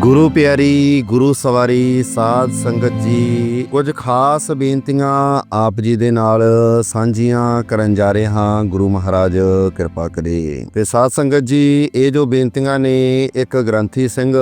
ਗੁਰੂ ਪਿਆਰੀ, ਗੁਰੂ ਸਵਾਰੀ, ਸਾਧ ਸੰਗਤ ਜੀ, ਕੁਝ ਖਾਸ ਬੇਨਤੀਆਂ ਆਪ ਜੀ ਦੇ ਨਾਲ ਸਾਂਝੀਆਂ ਕਰਨ ਜਾ ਰਹੇ ਹਾਂ। ਗੁਰੂ ਮਹਾਰਾਜ, ਕਿਰਪਾ ਕਰੇ। ਤੇ ਸਾਧ ਸੰਗਤ ਜੀ, ਇਹ ਜੋ ਬੇਨਤੀਆਂ ਨੇ, ਇੱਕ ਗ੍ਰੰਥੀ ਸਿੰਘ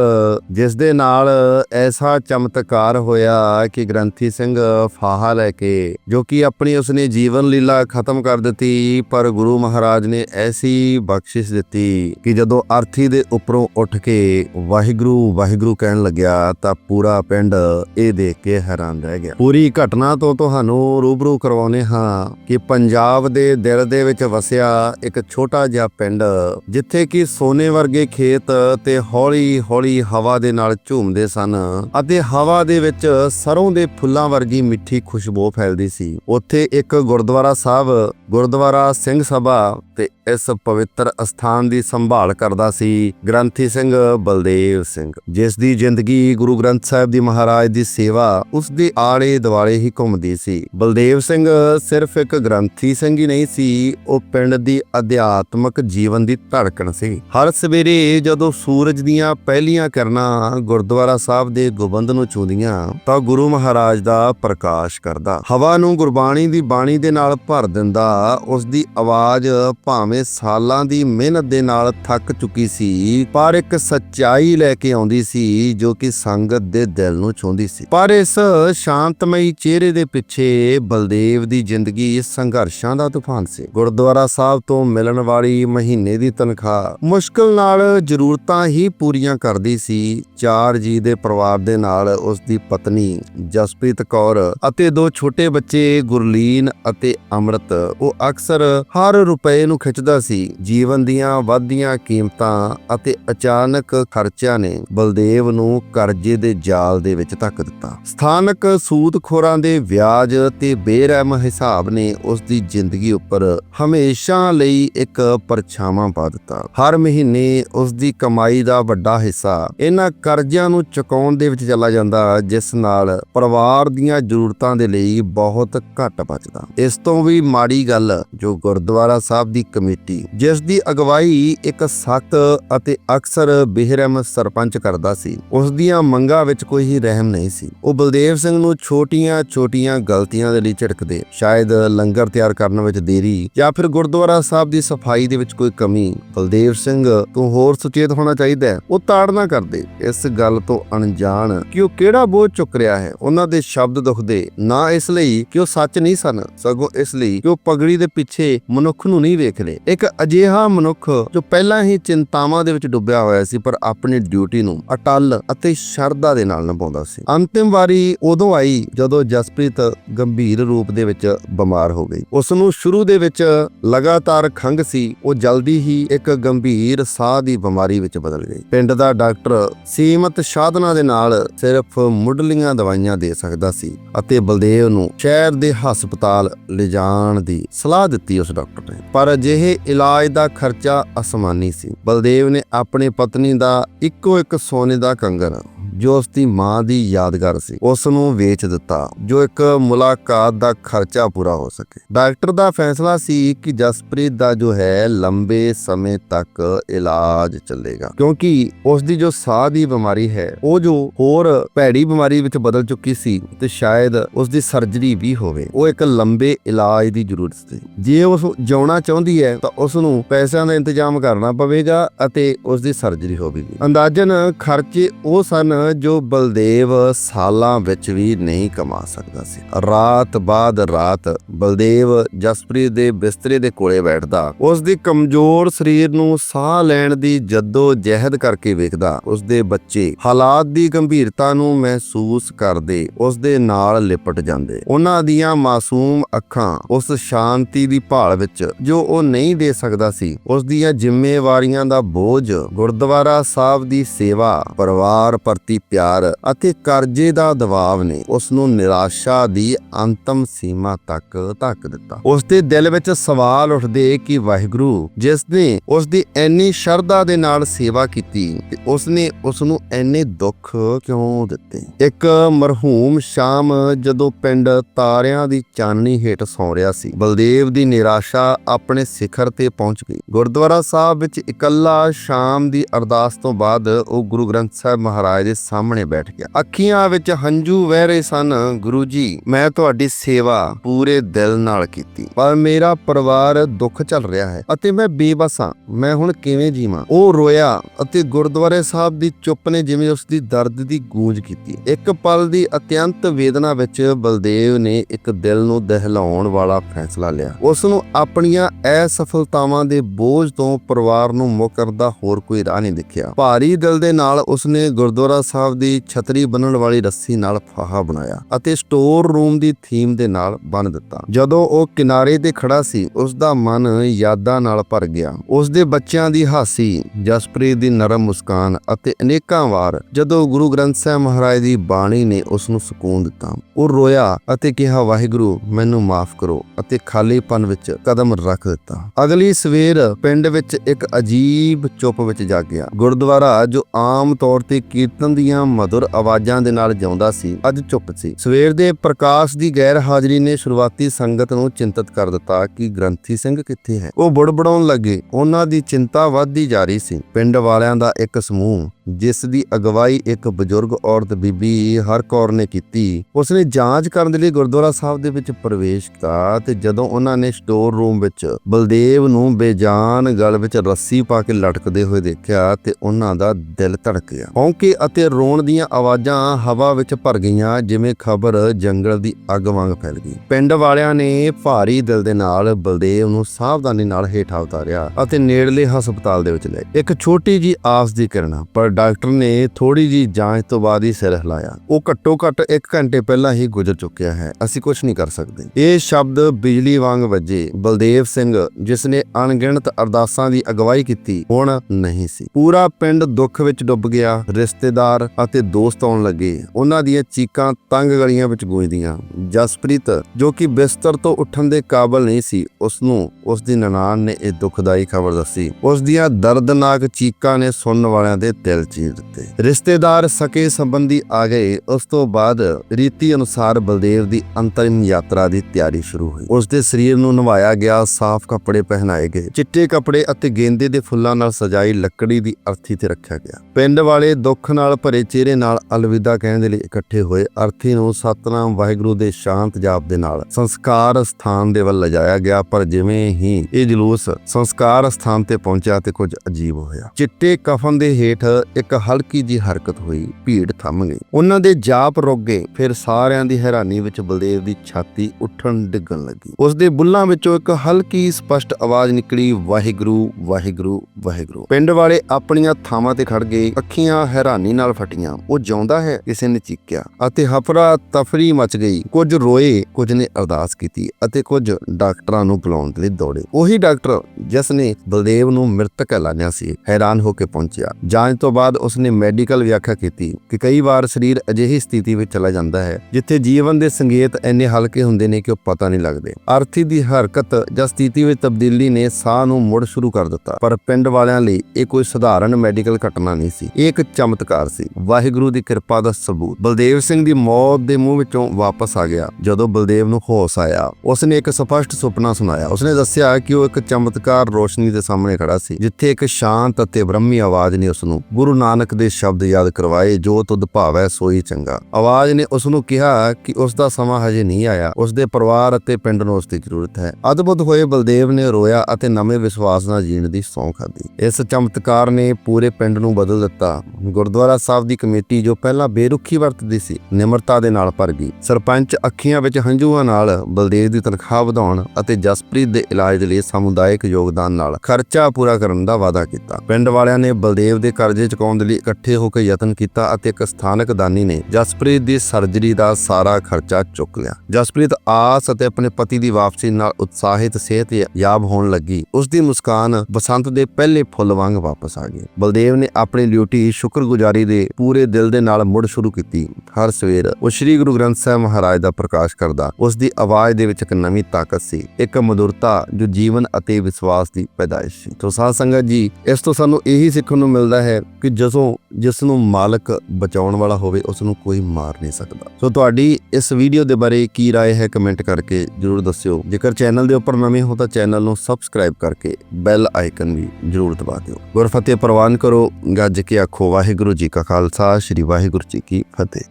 ਜਿਸ ਦੇ ਨਾਲ ਐਸਾ ਚਮਤਕਾਰ ਹੋਇਆ ਕਿ ਗ੍ਰੰਥੀ ਸਿੰਘ ਫਾਹਾ ਲੈ ਕੇ, ਜੋ ਕਿ ਆਪਣੀ ਉਸਨੇ ਜੀਵਨ ਲੀਲਾ ਖਤਮ ਕਰ ਦਿੱਤੀ, ਪਰ ਗੁਰੂ ਮਹਾਰਾਜ ਨੇ ਐਸੀ ਬਖਸ਼ਿਸ਼ ਦਿੱਤੀ ਕਿ ਜਦੋਂ ਅਰਥੀ ਦੇ ਉੱਪਰੋਂ ਉੱਠ ਕੇ ਵਾਹਿਗੁਰੂ ਵਾਹਿਗੁਰੂ ਕਹਿਣ ਲੱਗਿਆ, ਤਾਂ ਪੂਰਾ ਪਿੰਡ ਇਹ ਦੇਖ ਕੇ ਹੈਰਾਨ ਰਹਿ ਗਿਆ। ਪੂਰੀ ਘਟਨਾ ਤੋਂ ਤੁਹਾਨੂੰ ਰੂਬਰੂ ਕਰਵਾਉਨੇ ਹਾਂ ਕਿ ਪੰਜਾਬ ਦੇ ਦਿਲ ਦੇ ਵਿੱਚ ਵਸਿਆ ਇੱਕ ਛੋਟਾ ਜਿਹਾ ਪਿੰਡ, ਜਿੱਥੇ ਕਿ ਸੋਨੇ ਵਰਗੇ ਖੇਤ ਤੇ ਹੌਲੀ ਹੌਲੀ ਹਵਾ ਦੇ ਨਾਲ ਝੂਮਦੇ ਸਨ ਅਤੇ ਹਵਾ ਦੇ ਵਿੱਚ ਸਰੋਂ ਦੇ ਫੁੱਲਾਂ ਵਰਗੀ ਮਿੱਠੀ ਖੁਸ਼ਬੂ ਫੈਲਦੀ ਸੀ। ਉੱਥੇ ਇੱਕ ਗੁਰਦੁਆਰਾ ਸਾਹਿਬ, ਗੁਰਦੁਆਰਾ ਸਿੰਘ ਸਭਾ ਤੇ ਇਸ ਪਵਿੱਤਰ ਅਸਥਾਨ ਦੀ ਸੰਭਾਲ ਕਰਦਾ ਸੀ ਗ੍ਰੰਥੀ ਸਿੰਘ ਬਲਦੇਵ ਸਿੰਘ। ਜਿਸ ਦੀ ਜ਼ਿੰਦਗੀ ਗੁਰੂ ਗ੍ਰੰਥ ਸਾਹਿਬ ਦੀ ਮਹਾਰਾਜ ਦੀ ਸੇਵਾ ਉਸ ਦੇ ਆਲੇ ਦੁਆਲੇ ਹੀ ਘੁੰਮਦੀ ਸੀ। ਬਲਦੇਵ ਸਿੰਘ ਸਿਰਫ ਇੱਕ ਗ੍ਰੰਥੀ ਸਿੰਘ ਹੀ ਨਹੀਂ ਸੀ, ਉਹ ਪਿੰਡ ਦੀ ਅਧਿਆਤਮਕ ਜੀਵਨ ਦੀ ਧੜਕਣ ਸੀ। ਹਰ ਸਵੇਰੇ ਜਦੋਂ ਸੂਰਜ ਦੀਆਂ ਪਹਿਲੀਆਂ ਕਿਰਨਾਂ ਗੁਰਦੁਆਰਾ ਸਾਹਿਬ ਦੇ ਗੁੰਬਦ ਨੂੰ ਛੂੰਦੀਆਂ ਤਾਂ ਗੁਰੂ ਮਹਾਰਾਜ ਦਾ ਪ੍ਰਕਾਸ਼ ਕਰਦਾ। ਹਵਾ ਨੂੰ ਗੁਰਬਾਣੀ ਦੀ ਬਾਣੀ ਦੇ ਨਾਲ ਭਰ ਦਿੰਦਾ, ਉਸ ਦੀ ਆਵਾਜ਼ ਭਾਵੇਂ ਸਾਲਾਂ ਦੀ ਮਿਹਨਤ ਦੇ ਨਾਲ ਥੱਕ ਚੁੱਕੀ ਸੀ, ਪਰ ਇੱਕ ਸੱਚਾਈ ਲੈ ਕੇ ਆਉਂਦੀ ਸੀ ਜੋ ਕਿ ਸੰਗਤ ਦੇ ਦਿਲ ਨੂੰ ਛੂੰਹਦੀ ਸੀ। ਪਰ ਇਸ ਸ਼ਾਂਤਮਈ ਚਿਹਰੇ ਦੇ ਪਿੱਛੇ ਬਲਦੇਵ ਦੀ ਜ਼ਿੰਦਗੀ ਸੰਘਰਸ਼ਾਂ ਦਾ ਤੂਫਾਨ ਸੀ। ਗੁਰਦੁਆਰਾ ਸਾਹਿਬ ਤੋਂ ਮਿਲਣ ਵਾਲੀ ਮਹੀਨੇ ਦੀ ਤਨਖਾਹ ਮੁਸ਼ਕਲ ਨਾਲ ਜ਼ਰੂਰਤਾਂ ਹੀ ਪੂਰੀਆਂ ਕਰਦੀ ਸੀ। ਚਾਰ ਜੀ ਦੇ ਪਰਿਵਾਰ ਦੇ ਨਾਲ ਉਸ ਦੀ ਪਤਨੀ ਜਸਪ੍ਰੀਤ ਕੌਰ ਅਤੇ ਦੋ ਛੋਟੇ ਬੱਚੇ ਗੁਰਲੀਨ ਅਤੇ ਅੰਮ੍ਰਿਤ, ਉਹ ਅਕਸਰ ਹਰ ਰੁਪਏ ਨੂੰ ਖਿੱਚਦਾ ਸੀ। ਜੀਵਨ ਦੀਆਂ ਵੱਧਦੀਆਂ ਕੀਮਤਾਂ ਅਤੇ ਅਚਾਨਕ ਖਰਚਿਆਂ ਨੇ ਬਲਦੇਵ ਨੂੰ ਕਰਜ਼ੇ ਦੇ ਜਾਲ ਦੇ ਵਿੱਚ ਧੱਕ ਦਿੱਤਾ। ਸਥਾਨਕ ਸੂਦਖੋਰਾਂ ਦੇ ਵਿਆਜ ਤੇ ਬੇਰਹਿਮ ਹਿਸਾਬ ਨੇ ਉਸ ਦੀ ਜ਼ਿੰਦਗੀ ਉੱਪਰ ਹਮੇਸ਼ਾ ਲਈ ਇੱਕ ਪਰਛਾਵਾਂ ਪਾ ਦਿੱਤਾ। ਹਰ ਮਹੀਨੇ ਉਸ ਦੀ ਕਮਾਈ ਦਾ ਵੱਡਾ ਹਿੱਸਾ ਇਹਨਾਂ ਕਰਜ਼ਿਆਂ ਨੂੰ ਚੁਕਾਉਣ ਦੇ ਵਿੱਚ ਚਲਾ ਜਾਂਦਾ, ਜਿਸ ਨਾਲ ਪਰਿਵਾਰ ਦੀਆਂ ਜ਼ਰੂਰਤਾਂ ਦੇ ਲਈ ਬਹੁਤ ਘੱਟ ਬਚਦਾ। ਇਸ ਤੋਂ ਵੀ ਮਾੜੀ ਗੱਲ, ਜੋ ਗੁਰਦੁਆਰਾ ਸਾਹਿਬ ਦੀ ਕਮੇਟੀ, ਜਿਸ ਦੀ ਅਗਵਾਈ ਇੱਕ ਸਖਤ ਅਤੇ ਅਕਸਰ ਬੇਰਹਿਮ ਸਰਪੰਚ ਕਰਦਾ ਸੀ। ਉਸ ਦੀਆਂ ਮੰਗਾਂ ਵਿੱਚ ਕੋਈ ਰਹਿਮ ਨਹੀਂ ਸੀ। ਉਹ ਬਲਦੇਵ ਸਿੰਘ ਨੂੰ ਛੋਟੀਆਂ-ਛੋਟੀਆਂ ਗਲਤੀਆਂ ਦੇ ਲਈ ਝਿੜਕਦੇ। ਸ਼ਾਇਦ ਲੰਗਰ ਤਿਆਰ ਕਰਨ ਵਿੱਚ ਦੇਰੀ ਜਾਂ ਫਿਰ ਗੁਰਦੁਆਰਾ ਸਾਹਿਬ ਦੀ ਸਫ਼ਾਈ ਦੇ ਵਿੱਚ ਕੋਈ ਕਮੀ। ਬਲਦੇਵ ਸਿੰਘ, ਤੂੰ ਹੋਰ ਸੁਚੇਤ ਹੋਣਾ ਚਾਹੀਦਾ ਹੈ। ਉਹ ਤਾੜਨਾ ਕਰਦੇ। ਇਸ ਗੱਲ ਤੋਂ ਅਣਜਾਣ ਕਿ ਉਹ ਕਿਹੜਾ ਬੋਝ ਚੁੱਕ ਰਿਹਾ ਹੈ। ਉਹਨਾਂ ਦੇ ਸ਼ਬਦ ਦੁਖਦੇ। ਨਾ ਇਸ ਲਈ ਕਿ ਉਹ ਸੱਚ ਨਹੀਂ ਸਨ। ਸਗੋਂ ਇਸ ਲਈ ਕਿ ਉਹ ਪਗੜੀ ਦੇ ਪਿੱਛੇ ਮਨੁੱਖ ਨੂੰ ਨਹੀਂ ਵੇਖਦੇ ਇੱਕ ਅਜੀਹਾ ਮਨੁੱਖ ਜੋ ਪਹਿਲਾਂ ਹੀ ਚਿੰਤਾਵਾਂ ਦੇ ਵਿੱਚ ਡੁੱਬਿਆ ਹੋਇਆ ਸੀ, ਪਰ ਆਪਣੀ ਡਿਊਟੀ ਨੂੰ ਅਟਲ ਅਤੇ ਸ਼ਰਧਾ ਦੇ ਨਾਲ ਨਿਭਾਉਂਦਾ ਸੀ। ਅੰਤਿਮ ਵਾਰੀ ਉਦੋਂ ਆਈ ਜਦੋਂ ਜਸਪ੍ਰੀਤ ਗੰਭੀਰ ਰੂਪ ਦੇ ਵਿੱਚ ਬਿਮਾਰ ਹੋ ਗਈ। ਉਸ ਨੂੰ ਸ਼ੁਰੂ ਦੇ ਵਿੱਚ ਲਗਾਤਾਰ ਖੰਘ ਸੀ, ਉਹ ਜਲਦੀ ਹੀ ਇੱਕ ਗੰਭੀਰ ਸਾਹ ਦੀ ਬਿਮਾਰੀ ਵਿੱਚ ਬਦਲ ਗਈ। ਪਿੰਡ ਦਾ ਡਾਕਟਰ ਸੀਮਤ ਸਾਧਨਾ ਦੇ ਨਾਲ ਸਿਰਫ ਮੁੱਢਲੀਆਂ ਦਵਾਈਆਂ ਦੇ ਸਕਦਾ ਸੀ ਅਤੇ ਬਲਦੇਵ ਨੂੰ ਸ਼ਹਿਰ ਦੇ ਹਸਪਤਾਲ ਲਿਜਾਣ ਦੀ ਸਲਾਹ ਦਿੱਤੀ ਉਸ ਡਾਕਟਰ ਨੇ। ਪਰ ਅਜਿਹੇ ਇਲਾਜ ਦਾ ਖਰਚਾ ਅਸਮਾਨੀ ਸੀ। ਬਲਦੇਵ ਨੇ ਆਪਣੀ ਪਤਨੀ ਦਾ ਇੱਕੋ ਇੱਕ ਸੋਨੇ ਦਾ ਕੰਗਣ ਜੋ ਉਸ ਦੀ ਮਾਂ ਦੀ ਯਾਦਗਾਰ ਸੀ ਉਸ ਨੂੰ ਵੇਚ ਦਿੱਤਾ, ਜੋ ਇੱਕ ਮੁਲਾਕਾਤ ਦਾ ਖਰਚਾ ਪੂਰਾ ਹੋ ਸਕੇ। ਡਾਕਟਰ ਦਾ ਫੈਸਲਾ ਸੀ ਕਿ ਜਸਪ੍ਰੀਤ ਦਾ ਜੋ ਹੈ, ਲੰਬੇ ਸਮੇਂ ਤੱਕ ਇਲਾਜ ਚੱਲੇਗਾ। ਕਿਉਂਕਿ ਉਸ ਦੀ ਜੋ ਸਾਹ ਦੀ ਬਿਮਾਰੀ ਹੈ, ਉਹ ਜੋ ਹੋਰ ਭੈੜੀ ਬਿਮਾਰੀ ਵਿੱਚ ਬਦਲ ਚੁੱਕੀ ਸੀ, ਤੇ ਸ਼ਾਇਦ ਉਸ ਦੀ ਸਰਜਰੀ ਵੀ ਹੋਵੇ, ਉਹ ਇੱਕ ਲੰਬੇ ਇਲਾਜ ਦੀ ਜ਼ਰੂਰਤ ਸੀ। ਜੇ ਉਸ ਜਿਉਣਾ ਚਾਹੁੰਦੀ ਹੈ, ਤਾਂ ਉਸ ਨੂੰ ਪੈਸਿਆਂ ਦਾ ਇੰਤਜ਼ਾਮ ਕਰਨਾ ਪਵੇਗਾ ਅਤੇ ਉਸ ਦੀ ਸਰਜਰੀ ਹੋਵੇਗੀ। ਅੰਦਾਜ਼ਨ ਖਰਚੇ ਉਹ ਸਨ ਜੋ ਬਲਦੇਵ ਸਾਲਾਂ ਵਿੱਚ ਵੀ ਨਹੀਂ ਕਮਾ ਸਕਦਾ ਸੀ। ਰਾਤ ਬਾਅਦ ਰਾਤ ਬਲਦੇਵ ਜਸਪ੍ਰੀਤ ਦੇ ਬਿਸਤਰੇ ਦੇ ਕੋਲੇ ਬੈਠਦਾ ਉਸ ਦੀ ਕਮਜ਼ੋਰ ਸਰੀਰ ਨੂੰ ਸਾਹ ਲੈਣ ਦੀ ਜੱਦੋ ਜਹਿਦ ਕਰਕੇ ਵੇਖਦਾ ਉਸ ਦੇ ਬੱਚੇ ਹਾਲਾਤ ਦੀ ਗੰਭੀਰਤਾ ਨੂੰ ਮਹਿਸੂਸ ਕਰਦੇ ਉਸ ਦੇ ਨਾਲ ਲਿਪਟ ਜਾਂਦੇ। ਉਹਨਾਂ ਦੀਆਂ ਮਾਸੂਮ ਅੱਖਾਂ ਉਸ ਸ਼ਾਂਤੀ ਦੀ ਭਾਲ ਵਿੱਚ ਜੋ ਉਹ ਨਹੀਂ ਦੇ ਸਕਦਾ ਸੀ ਉਸ ਦੀਆਂ ਜ਼ਿੰਮੇਵਾਰੀਆਂ ਦਾ ਬੋਝ ਗੁਰਦੁਆਰਾ ਸਾਹਿਬ ਦੀ ਸੇਵਾ ਪਰਿਵਾਰ ਪ੍ਰਤੀ ਪਿਆਰ ਅਤੇ ਕਰਜ਼ੇ ਦਾ ਦਬਾਅ ਨੇ ਉਸ ਨੂੰ ਨਿਰਾਸ਼ਾ ਦੀ ਅੰਤਮ ਸੀਮਾ ਤੱਕ ਧੱਕ ਦਿੱਤਾ। ਉਸ ਦੇ ਦਿਲ ਵਿੱਚ ਸਵਾਲ ਉੱਠਦੇ ਕਿ ਵਾਹਿਗੁਰੂ ਜਿਸ ਨੇ ਉਸ ਦੀ ਇੰਨੀ ਸ਼ਰਧਾ ਦੇ ਨਾਲ ਸੇਵਾ ਕੀਤੀ ਤੇ ਉਸ ਨੇ ਉਸ ਨੂੰ ਇੰਨੇ ਦੁੱਖ ਕਿਉਂ ਦਿੱਤੇ? ਇੱਕ ਮਰਹੂਮ ਸ਼ਾਮ ਜਦੋਂ ਪਿੰਡ ਤਾਰਿਆਂ ਦੀ ਚਾਨਣੀ ਹੇਠ ਸੌਂ ਰਿਹਾ ਸੀ, ਬਲਦੇਵ ਦੀ ਨਿਰਾਸ਼ਾ ਆਪਣੇ ਸਿਖਰ ਤੇ ਪਹੁੰਚ ਗਈ। ਗੁਰਦੁਆਰਾ ਸਾਹਿਬ ਵਿੱਚ ਇਕੱਲਾ ਸ਼ਾਮ ਦੀ ਅਰਦਾਸ ਤੋਂ ਬਾਅਦ ਉਹ ਗੁਰੂ ਗ੍ਰੰਥ ਸਾਹਿਬ ਮਹਾਰਾਜ ਦੇ ਸਾਹਮਣੇ ਬੈਠ ਗਿਆ। ਅੱਖੀਆਂ ਵਿੱਚ ਹੰਝੂ ਵਹਿ ਰਹੇ ਸਨ, ਗੁਰੂ ਜੀ, ਮੈਂ ਤੁਹਾਡੀ ਸੇਵਾ ਪੂਰੇ ਦਿਲ ਨਾਲ ਕੀਤੀ। ਪਰ ਮੇਰਾ ਪਰਿਵਾਰ ਦੁੱਖ ਚੱਲ ਰਿਹਾ ਹੈ ਅਤੇ ਮੈਂ ਬੇਬਸ ਹਾਂ। ਮੈਂ ਹੁਣ ਕਿਵੇਂ ਜੀਵਾਂ? ਉਹ ਰੋਇਆ ਅਤੇ ਗੁਰਦੁਆਰੇ ਸਾਹਿਬ ਦੀ ਚੁੱਪ ਨੇ ਜਿਵੇਂ ਉਸ ਦੀ ਦਰਦ ਦੀ ਗੂੰਜ ਕੀਤੀ। ਇੱਕ ਪਲ ਦੀ ਅਤਿਅੰਤ ਵੇਦਨਾ ਵਿੱਚ ਬਲਦੇਵ ਨੇ ਇੱਕ ਦਿਲ ਨੂੰ ਦਹਿਲਾਉਣ ਵਾਲਾ ਫੈਸਲਾ ਲਿਆ। ਉਸ ਨੂੰ ਆਪਣੀਆਂ ਅਸਫਲਤਾਵਾਂ ਦੇ ਬੋਝ ਤੋਂ ਪਰਿਵਾਰ ਨੂੰ ਮੁਕਰਨ ਦਾ ਹੋਰ ਕੋਈ ਰਾਹ ਨਹੀਂ ਦਿਖਿਆ। ਭਾਰੀ ਦਿਲ ਦੇ ਨਾਲ ਉਸਨੇ ਗੁਰਦੁਆਰਾ ਸਾਹਿਬ ਦੀ ਛਤਰੀ ਬੰਨਣ ਵਾਲੀ ਰੱਸੀ ਨਾਲ ਫਾਹਾ ਬਣਾਇਆ ਅਤੇ ਸਟੋਰ ਰੂਮ ਦੀ ਥੀਮ ਦੇ ਨਾਲ ਬੰਨ ਦਿੱਤਾ। ਜਦੋਂ ਉਹ ਕਿਨਾਰੇ ਤੇ ਖੜਾ ਸੀ ਉਸ ਦਾ ਮਨ ਯਾਦਾਂ ਨਾਲ ਭਰ ਗਿਆ। ਉਸ ਦੇ ਬੱਚਿਆਂ ਦੀ ਹਾਸੀ, ਜਸਪ੍ਰੀਤ ਦੀ ਨਰਮ ਮੁਸਕਾਨ ਅਤੇ ਅਨੇਕਾਂ ਵਾਰ ਜਦੋਂ ਗੁਰੂ ਗ੍ਰੰਥ ਸਾਹਿਬ ਮਹਾਰਾਜ ਦੀ ਬਾਣੀ ਨੇ ਉਸ ਨੂੰ ਸਕੂਨ ਦਿੱਤਾ, ਉਹ ਰੋਇਆ ਅਤੇ ਕਿਹਾ, ਵਾਹਿਗੁਰੂ, ਮੈਨੂੰ ਮਾਫ ਕਰੋ ਅਤੇ ਖਾਲੀਪਨ ਵਿੱਚ ਕਦਮ ਰੱਖ ਦਿੱਤਾ। ਅਗਲੀ ਸਵੇਰ ਪਿੰਡ ਵਿੱਚ ਇੱਕ ਅਜੀਬ ਚੁੱਪ ਵਿੱਚ ਜਾਗਿਆ। ਗੁਰਦੁਆਰਾ, ਜੋ ਆਮ ਤੌਰ ਤੇ ਕੀਰਤਨ ਦੀ ਦੀਆਂ ਮధుਰ ਆਵਾਜ਼ਾਂ ਦੇ ਨਾਲ ਜਿਉਂਦਾ ਸੀ, ਅੱਜ ਚੁੱਪ ਸੀ। ਸਵੇਰ ਦੇ ਪ੍ਰਕਾਸ਼ ਦੀ ਗੈਰ ਹਾਜ਼ਰੀ ਨੇ ਸ਼ੁਰੂਆਤੀ ਸੰਗਤ ਨੂੰ ਚਿੰਤਤ ਕਰ ਦਿੱਤਾ ਕਿ ਗ੍ਰੰਥੀ ਸਿੰਘ ਕਿੱਥੇ ਹੈ। ਉਹ ਬੁੜਬੜਾਉਣ ਲੱਗੇ। ਉਹਨਾਂ ਦੀ ਚਿੰਤਾ ਵੱਧਦੀ ਜਾ ਰਹੀ ਸੀ। ਪਿੰਡ ਵਾਲਿਆਂ ਦਾ ਇੱਕ ਸਮੂਹ ਜਿਸ ਦੀ ਅਗਵਾਈ ਇੱਕ ਬਜ਼ੁਰਗ ਔਰਤ ਬੀਬੀ ਹਰ ਕੌਰ ਨੇ ਕੀਤੀ। ਉਸਨੇ ਜਾਂਚ ਕਰਨ ਦੇ ਲਈ ਗੁਰਦੁਆਰਾ ਸਾਹਿਬ ਦੇ ਵਿੱਚ ਪ੍ਰਵੇਸ਼ ਕੀਤਾ ਤੇ ਜਦੋਂ ਉਹਨਾਂ ਨੇ ਸਟੋਰ ਰੂਮ ਵਿੱਚ ਬਲਦੇਵ ਨੂੰ ਬੇਜਾਨ ਗਲ ਵਿੱਚ ਰੱਸੀ ਪਾ ਕੇ ਲਟਕਦੇ ਹੋਏ ਦੇਖਿਆ ਤੇ ਉਹਨਾਂ ਦਾ ਦਿਲ ਧੜਕ ਗਿਆ ਹੌਂਕੇ ਅਤੇ ਰੋਣ ਦੀਆਂ ਆਵਾਜ਼ਾਂ ਹਵਾ ਵਿੱਚ ਭਰ ਗਈਆਂ, ਜਿਵੇਂ ਖਬਰ ਜੰਗਲ ਦੀ ਅੱਗ ਵਾਂਗ ਫੈਲ ਗਈ। ਪਿੰਡ ਵਾਲਿਆਂ ਨੇ ਭਾਰੀ ਦਿਲ ਦੇ ਨਾਲ ਬਲਦੇਵ ਨੂੰ ਸਾਵਧਾਨੀ ਨਾਲ ਹੇਠਾਂ ਉਤਾਰਿਆ ਅਤੇ ਨੇੜਲੇ ਹਸਪਤਾਲ ਦੇ ਵਿੱਚ ਲਏ ਇੱਕ ਛੋਟੀ ਜੀ ਆਸ ਦੀ ਕਿਰਨ ਪਰ ਡਾਕਟਰ ਨੇ ਥੋੜੀ ਜੀ ਜਾਂਚ ਤੋਂ ਬਾਅਦ ਹੀ ਸਿਰ ਹਿਲਾਇਆ। ਉਹ ਘੱਟੋ ਘੱਟ 1 ਘੰਟੇ ਪਹਿਲਾਂ ਹੀ ਗੁਜ਼ਰ ਚੁੱਕਿਆ ਹੈ। ਅਸੀਂ ਕੁਝ ਨਹੀਂ ਕਰ ਸਕਦੇ। ਇਹ ਸ਼ਬਦ ਬਿਜਲੀ ਵਾਂਗ ਵੱਜੇ। ਬਲਦੇਵ ਸਿੰਘ, ਜਿਸ ਨੇ ਅਣਗਿਣਤ ਅਰਦਾਸਾਂ ਦੀ ਅਗਵਾਈ ਕੀਤੀ, ਹੁਣ ਨਹੀਂ ਸੀ। ਪੂਰਾ ਪਿੰਡ ਦੁੱਖ ਵਿੱਚ ਡੁੱਬ ਗਿਆ, ਰਿਸ਼ਤੇਦਾਰ ਅਤੇ ਦੋਸਤ ਆਉਣ ਲੱਗੇ। ਉਹਨਾਂ ਦੀਆਂ ਚੀਕਾਂ ਤੰਗ ਗਲੀਆਂ ਵਿੱਚ ਗੂੰਜਦੀਆਂ। ਜਸਪ੍ਰੀਤ, ਜੋ ਕਿ ਬਿਸਤਰ ਤੋਂ ਉੱਠਣ ਦੇ ਕਾਬਲ ਨਹੀਂ ਸੀ, ਉਸ ਨੂੰ, ਉਸ ਦੀ ਨਨਾਣ ਨੇ ਇਹ ਦੁਖਦਾਈ ਖਬਰ ਦੱਸੀ। ਉਸ ਦੀਆਂ ਦਰਦਨਾਕ ਚੀਕਾਂ ਨੇ ਸੁਣਨ ਵਾਲਿਆਂ ਦੇ ਦਿਲ ਚੀਰ ਦਿੱਤੇ ਰਿਸ਼ਤੇਦਾਰ ਸਕੇ ਸੰਬੰਧੀ ਆ ਗਏ, ਉਸ ਤੋਂ ਬਾਅਦ ਰੀਤੀ ਅਨੁਸਾਰ ਬਲਦੇਵ ਦੀ ਅੰਤਰਿਮ ਯਾਤਰਾ ਦੀ ਤਿਆਰੀ ਸ਼ੁਰੂ ਹੋਈ। ਉਸ ਦੇ ਸਰੀਰ ਨੂੰ ਨਵਾਇਆ ਗਿਆ, ਸਾਫ਼ ਕੱਪੜੇ ਪਹਿਨਾਏ ਗਏ, ਚਿੱਟੇ ਕੱਪੜੇ ਅਤੇ ਗੇਂਦੇ ਦੇ ਫੁੱਲਾਂ ਨਾਲ ਸਜਾਈ ਲੱਕੜੀ ਦੀ ਅਰਥੀ ਤੇ ਰੱਖਿਆ ਗਿਆ। ਪਿੰਡ ਵਾਲੇ ਦੁੱਖ ਨਾਲ ਭਰੇ ਚਿਹਰੇ ਨਾਲ ਅਲਵਿਦਾ ਕਹਿਣ ਦੇ ਲਈ ਇਕੱਠੇ ਹੋਏ, ਅਰਥੀ ਨੂੰ ਸਤਨਾਮ ਵਾਹਿਗੁਰੂ ਦੇ ਸ਼ਾਂਤ ਜਾਪ ਦੇ ਨਾਲ ਸੰਸਕਾਰ ਸਥਾਨ ਦੇ ਵੱਲ ਲਿਜਾਇਆ ਗਿਆ, ਪਰ ਜਿਵੇਂ ਹੀ ਇਹ ਜਲੂਸ ਸੰਸਕਾਰ ਸਥਾਨ ਤੇ ਪਹੁੰਚਿਆ ਤੇ ਕੁਝ ਅਜੀਬ ਹੋਇਆ। ਚਿੱਟੇ ਕਫਨ ਦੇ ਹੇਠ ਇੱਕ ਹਲਕੀ ਜੀ ਹਰਕਤ ਹੋਈ, ਭੀੜ ਥੰਮ ਗਈ। ਉਹਨਾਂ ਦੇ ਜਾਪ ਰੁਕ ਗਏ, ਫਿਰ ਸਾਰਿਆਂ ਦੀ ਹੈਰਾਨੀ ਵਿੱਚ ਬਲਦੇਵ ਦੀ ਛਾਤੀ ਉੱਠਣ ਡਿੱਗਣ ਲੱਗੀ। ਉਸ ਦੇ ਬੁੱਲਾਂ ਵਿੱਚੋਂ ਇੱਕ ਹਲਕੀ ਸਪਸ਼ਟ ਆਵਾਜ਼ ਨਿਕਲੀ, ਵਾਹਿਗੁਰੂ ਵਾਹਿਗੁਰੂ ਵਾਹਿਗੁਰੂ। ਪਿੰਡ ਵਾਲੇ ਆਪਣੀਆਂ ਥਾਵਾਂ ਤੇ ਖੜ ਗਏ, ਅੱਖੀਆਂ ਹੈਰਾਨੀ ਨਾਲ ਫਟੀਆਂ। ਉਹ ਜਿਉਂਦਾ ਹੈ, ਕਿਸੇ ਨੇ ਚੀਕਿਆ ਅਤੇ ਹਫਰਾ ਤਫਰੀ ਮਚ ਗਈ। ਕੁਝ ਰੋਏ, ਕੁਝ ਨੇ ਅਰਦਾਸ ਕੀਤੀ ਅਤੇ ਕੁਝ ਡਾਕਟਰਾਂ ਨੂੰ ਬੁਲਾਉਣ ਦੇ ਲਈ ਦੌੜੇ। ਉਹੀ ਡਾਕਟਰ ਜਿਸ ਨੇ ਬਲਦੇਵ ਨੂੰ ਮ੍ਰਿਤਕ ਐਲਾਨਿਆ ਸੀ, ਹੈਰਾਨ ਹੋ ਕੇ ਪਹੁੰਚਿਆ। ਜਾਂਚ ਤੋਂ ਬਾਅਦ ਉਸਨੇ ਮੈਡੀਕਲ ਵਿਆਖਿਆ ਕੀਤੀ ਕਿ ਕਈ ਵਾਰ ਸਰੀਰ ਅਜਿਹੀ ਸਥਿਤੀ ਵਿੱਚ ਚਲਾ ਜਾਂਦਾ ਹੈ, ਜਿੱਥੇ ਜੀਵਨ ਦੇ ਸੰਕੇਤ ਇੰਨੇ ਹਲਕੇ ਹੁੰਦੇ ਨੇ ਕਿ ਉਹ ਪਤਾ ਨਹੀਂ ਲੱਗਦੇ। ਅਰਥੀ ਦੀ ਹਰਕਤ ਜਾਂ ਸਥਿਤੀ ਵਿੱਚ ਤਬਦੀਲੀ ਨੇ ਸਾਹ ਨੂੰ ਮੁੜ ਸ਼ੁਰੂ ਕਰ ਦਿੱਤਾ, ਪਰ ਪਿੰਡ ਵਾਲਿਆਂ ਲਈ ਇਹ ਕੋਈ ਸਧਾਰਨ ਮੈਡੀਕਲ ਘਟਨਾ ਨਹੀਂ ਸੀ। ਇਹ ਇੱਕ ਚਮਤਕਾਰ ਸੀ। ਵਾਹਿਗੁਰੂ ਦੀ ਕਿਰਪਾ ਦਾ ਸਬੂਤ। ਬਲਦੇਵ ਸਿੰਘ ਦੀ ਮੌਤ ਦੇ ਮੂੰਹ ਵਿੱਚੋਂ ਵਾਪਸ ਆ ਗਿਆ। ਜਦੋਂ ਬਲਦੇਵ ਨੂੰ ਹੋਸ਼ ਆਇਆ, ਉਸਨੇ ਇੱਕ ਸਪਸ਼ਟ ਸੁਪਨਾ ਸੁਣਾਇਆ। ਉਸਨੇ ਦੱਸਿਆ ਕਿ ਉਹ ਇੱਕ ਚਮਤਕਾਰ ਰੋਸ਼ਨੀ ਦੇ ਸਾਹਮਣੇ ਖੜਾ ਸੀ, ਜਿੱਥੇ ਇੱਕ ਸ਼ਾਂਤ ਅਤੇ ਬ੍ਰਹਮੀ ਆਵਾਜ਼ ਨੇ ਉਸ ਨੂੰ ਗੁਰੂ ਗੁਰੂ ਨਾਨਕ ਦੇ ਸ਼ਬਦ ਯਾਦ ਕਰਵਾਏ, ਜੋ ਤੁਧ ਭਾਵੈ ਸੋਈ ਚੰਗਾ। ਆਵਾਜ਼ ਨੇ ਉਸ ਨੂੰ ਕਿਹਾ ਕਿ ਉਸ ਦਾ ਸਮਾਂ ਹਜੇ ਨਹੀਂ ਆਇਆ। ਉਸ ਦੇ ਪਰਿਵਾਰ ਅਤੇ ਪਿੰਡ ਨੂੰ ਉਸ ਦੀ ਜ਼ਰੂਰਤ ਹੈ। ਅਦਭੁਤ ਹੋਏ ਬਲਦੇਵ ਨੇ ਰੋਇਆ ਅਤੇ ਨਵੇਂ ਵਿਸ਼ਵਾਸ ਨਾਲ ਜੀਣ ਦੀ ਸੌਂ ਖਾਧੀ। ਇਸ ਚਮਤਕਾਰ ਨੇ ਪੂਰੇ ਪਿੰਡ ਨੂੰ ਬਦਲ ਦਿੱਤਾ। ਗੁਰਦੁਆਰਾ ਸਾਹਿਬ ਦੀ ਕਮੇਟੀ ਜੋ ਪਹਿਲਾਂ ਬੇਰੁਖੀ ਵਰਤਦੀ ਸੀ, ਨਿਮਰਤਾ ਦੇ ਨਾਲ ਭਰ ਗਈ। ਸਰਪੰਚ ਅੱਖੀਆਂ ਵਿੱਚ ਹੰਝੂਆਂ ਨਾਲ ਬਲਦੇਵ ਦੀ ਤਨਖਾਹ ਵਧਾਉਣ ਅਤੇ ਜਸਪ੍ਰੀਤ ਦੇ ਇਲਾਜ ਦੇ ਲਈ ਸਮੁਦਾਇਕ ਯੋਗਦਾਨ ਨਾਲ ਖਰਚਾ ਪੂਰਾ ਕਰਨ ਦਾ ਵਾਅਦਾ ਕੀਤਾ। ਪਿੰਡ ਵਾਲਿਆਂ ਨੇ ਬਲਦੇਵ ਦੇ ਕਰਜ਼ੇ ਚ ਚੁਕਾਉਣ ਦੇ ਲਈ ਇਕੱਠੇ ਹੋ ਕੇ ਯਤਨ ਕੀਤਾ ਅਤੇ ਇੱਕ ਸਥਾਨਕ ਦਾਨੀ ਨੇ ਜਸਪ੍ਰੀਤ ਦੀ ਸਰਜਰੀ ਦਾ ਸਾਰਾ ਖਰਚਾ ਚੁੱਕ ਲਿਆ। ਜਸਪ੍ਰੀਤ ਆਸ ਅਤੇ ਆਪਣੇ ਪਤੀ ਦੀ ਵਾਪਸੀ ਨਾਲ ਉਤਸ਼ਾਹਿਤ ਸਿਹਤ ਯਾਬ ਹੋਣ ਲੱਗੀ। ਉਸ ਦੀ ਮੁਸਕਾਨ ਬਸੰਤ ਦੇ ਪਹਿਲੇ ਫੁੱਲ ਵਾਂਗ ਵਾਪਸ ਆ ਗਈ। ਬਲਦੇਵ ਨੇ ਆਪਣੀ ਡਿਊਟੀ ਸ਼ੁਕਰਗੁਜ਼ਾਰੀ ਦੇ ਪੂਰੇ ਦਿਲ ਦੇ ਨਾਲ ਮੁੜ ਸ਼ੁਰੂ ਕੀਤੀ। ਹਰ ਸਵੇਰ ਉਹ ਸ੍ਰੀ ਗੁਰੂ ਗ੍ਰੰਥ ਸਾਹਿਬ ਮਹਾਰਾਜ ਦਾ ਪ੍ਰਕਾਸ਼ ਕਰਦਾ। ਉਸ ਦੀ ਆਵਾਜ਼ ਦੇ ਵਿੱਚ ਇੱਕ ਨਵੀਂ ਤਾਕਤ ਸੀ, ਇੱਕ ਮధుਰਤਾ ਜੋ ਜੀਵਨ ਅਤੇ ਵਿਸ਼ਵਾਸ ਦੀ ਪੈਦਾਇਸ਼ ਸੀ। ਤੋ ਸਾਧ ਸੰਗਤ ਜੀ, ਇਸ ਤੋਂ ਸਾਨੂੰ ਇਹੀ ਸਿੱਖਣ ਨੂੰ ਮਿਲਦਾ ਹੈ ਕਿ ਜਦੋਂ ਜਿਸ ਨੂੰ ਮਾਲਕ ਬਚਾਉਣ ਵਾਲਾ ਹੋਵੇ ਉਸ ਨੂੰ ਕੋਈ ਮਾਰ ਨਹੀਂ ਸਕਦਾ ਸੋ ਤੁਹਾਡੀ ਇਸ ਵੀਡੀਓ ਦੇ ਬਾਰੇ ਕੀ رائے ਹੈ ਕਮੈਂਟ ਕਰਕੇ ਜਰੂਰ ਦੱਸਿਓ ਜੇਕਰ ਚੈਨਲ ਦੇ ਉੱਪਰ ਨਵੇਂ ਹੋ ਤਾਂ ਚੈਨਲ ਨੂੰ ਸਬਸਕ੍ਰਾਈਬ ਕਰਕੇ ਬੈਲ ਆਈਕਨ ਵੀ ਜਰੂਰ ਦਬਾ ਦਿਓ ਗੁਰਫਤਿਹ ਪ੍ਰਵਾਨ ਕਰੋ ਗੱਜ ਕੇ ਆਖੋ ਵਾਹਿਗੁਰੂ ਜੀ ਕਾ ਖਾਲਸਾ ਸ੍ਰੀ ਵਾਹਿਗੁਰੂ ਜੀ ਕੀ ਫਤਿਹ